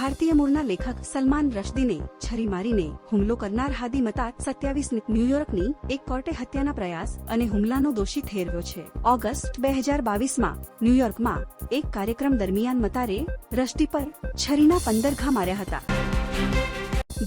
ભારતીય મૂળના લેખક સલમાન રશ્દીને છરી મારીને હુમલો કરનાર હાદી મતાત સત્યાવીસ ન્યુયોર્કની એક કોર્ટે હત્યાના પ્રયાસ અને હુમલાનો દોષી ઠેરવ્યો છે. ઓગસ્ટ બે હજાર બાવીસમાં ન્યુયોર્કમાં એક કાર્યક્રમ દરમિયાન મતારે રશ્દી પર છરીના પંદર ઘા માર્યા હતા.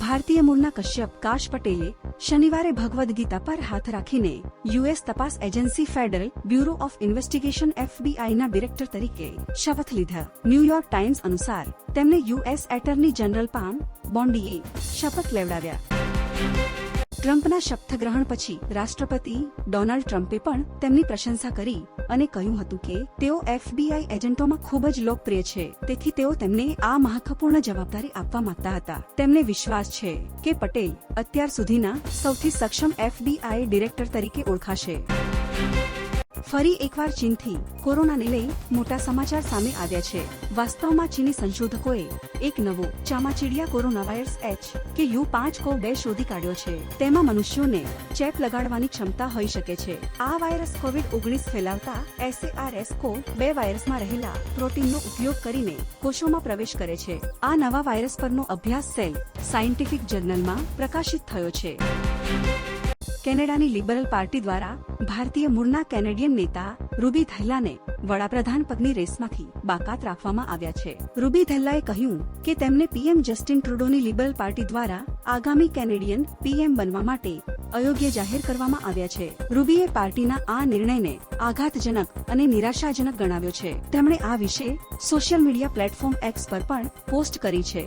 ભારતીય મૂળના કશ્યપ કાશ પટેલે શનિવારે ભગવદ્ ગીતા પર હાથ રાખીને યુએસ તપાસ agency Federal Bureau of Investigation એફબીઆઈના director તરીકે શપથ લીધા. ન્યુયોર્ક ટાઈમ્સ અનુસાર તેમને યુએસ એટર્ની જનરલ પામ બોન્ડીએ શપથ લેવડાવ્યા. ટ્રમ્પના શપથગ્રહણ પછી રાષ્ટ્રપતિ ડોનાલ્ડ ટ્રમ્પે પણ તેમની પ્રશંસા કરી અને કહ્યું હતું કે તેઓ એફબીઆઈ એજન્ટોમાં ખૂબ જ લોકપ્રિય છે. તેથી તેઓ તેમને આ મહત્વપૂર્ણ જવાબદારી આપવા માંગતા હતા. તેમને વિશ્વાસ છે કે પટેલ અત્યાર સુધીના સૌથી સક્ષમ એફબીઆઈ ડિરેક્ટર તરીકે ઓળખાશે. ફરી એકવાર ચીનથી કોરોનાને લઈ મોટા સમાચાર સામે આવ્યા છે. વાસ્તવમાં ચીની સંશોધકોએ એક નવો ચામાચીડિયા corona virus H K U પાંચ કો બે શોધી કાઢ્યો છે. તેમાં મનુષ્યોને ચેપ લગાડવાની ક્ષમતા હોઈ શકે છે. આ વાયરસ કોવિડ ઓગણીસ ફેલાવતા એસએઆરએસ કો બે વાયરસમાં રહેલા પ્રોટીનનો ઉપયોગ કરીને કોષોમાં પ્રવેશ કરે છે. આ નવા વાયરસ પરનો અભ્યાસ સેલ સાયન્ટિફિક જર્નલમાં પ્રકાશિત થયો છે. કેનેડાની લિબરલ પાર્ટી દ્વારા ભારતીય મૂળના કેનેડિયન નેતા રૂબી ધૈલાને વડાપ્રધાન પદની રેસમાંથી બાકાત રાખવામાં આવ્યા છે. રૂબી ધૈલાએ કહ્યું કે તેમને પીએમ જસ્ટિન ટ્રુડોની લિબરલ પાર્ટી દ્વારા આગામી કેનેડિયન પીએમ બનવા માટે અયોગ્ય જાહેર કરવામાં આવ્યા છે. રૂબીએ પાર્ટીના આ નિર્ણયને આઘાતજનક અને નિરાશાજનક ગણાવ્યો છે. તેમણે આ વિશે સોશિયલ મીડિયા પ્લેટફોર્મ એક્સ પર પણ પોસ્ટ કરી છે.